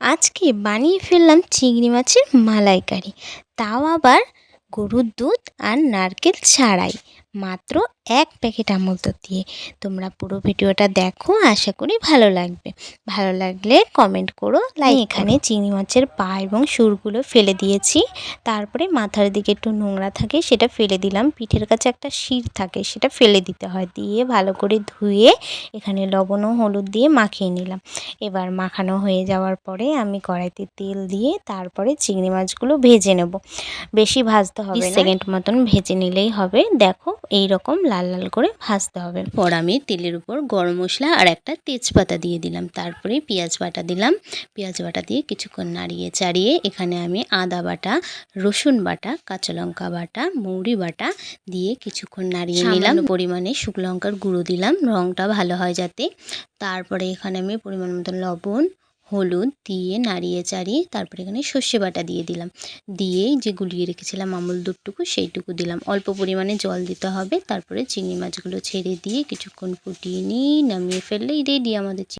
আজকে বানিয়ে ফেললাম চিংড়ি মাছের মালাইকারি। তাও আবার গরুর দুধ আর নারকেল ছাড়াই। মাত্র এক প্যাকেট আমুল দুধ দিয়ে তোমরা পুরো ভিডিওটা দেখো আশা করি ভালো লাগবে। ভালো লাগলে কমেন্ট করো। লাই এখানে চিংড়ি মাছের পা এবং সুরগুলো ফেলে দিয়েছি। তারপরে মাথার দিকে একটু নোংরা থাকে সেটা ফেলে দিলাম। পিঠের কাছে একটা শির থাকে সেটা ফেলে দিতে হয়। দিয়ে ভালো করে ধুয়ে এখানে লবণ ও হলুদ দিয়ে মাখিয়ে নিলাম। এবার মাখানো হয়ে যাওয়ার পরে আমি কড়াইতে তেল দিয়ে তারপরে চিংড়ি মাছগুলো ভেজে নেব। বেশি ভাজতে হবে সেকেন্ড মতন ভেজে নিলেই হবে। দেখো এই রকম লাল লাল করে ভাজতে হবে। পর আমি তেলের উপর গরম মশলা আর একটা তেজপাতা দিয়ে দিলাম। তারপরে পেঁয়াজ বাটা দিলাম। পেঁয়াজ বাটা দিয়ে কিছুক্ষণ নাড়িয়ে চাড়িয়ে এখানে আমি আদা বাটা রসুন বাটা কাঁচা লঙ্কা বাটা মৌরি বাটা দিয়ে কিছুক্ষণ নাড়িয়ে নিলাম। পরিমাণে শুকনো লঙ্কার গুঁড়ো দিলাম। রঙটা ভালো হয় যাতে। তারপরে এখানে আমি পরিমাণ মতো লবণ হলুদ দিয়ে নাড়িয়ে চাড়িয়ে তারপরে এখানে সর্ষে বাটা দিয়ে দিলাম। দিয়ে যে গুলিয়ে রেখেছিলাম আমুল দুধটুকু সেইটুকু দিলাম। অল্প পরিমাণে জল দিতে হবে। তারপরে চিংড়ি মাছগুলো ছেড়ে দিয়ে কিছুক্ষণ ফুটিয়ে নিয়ে নামিয়ে ফেললেই রেডি আমাদের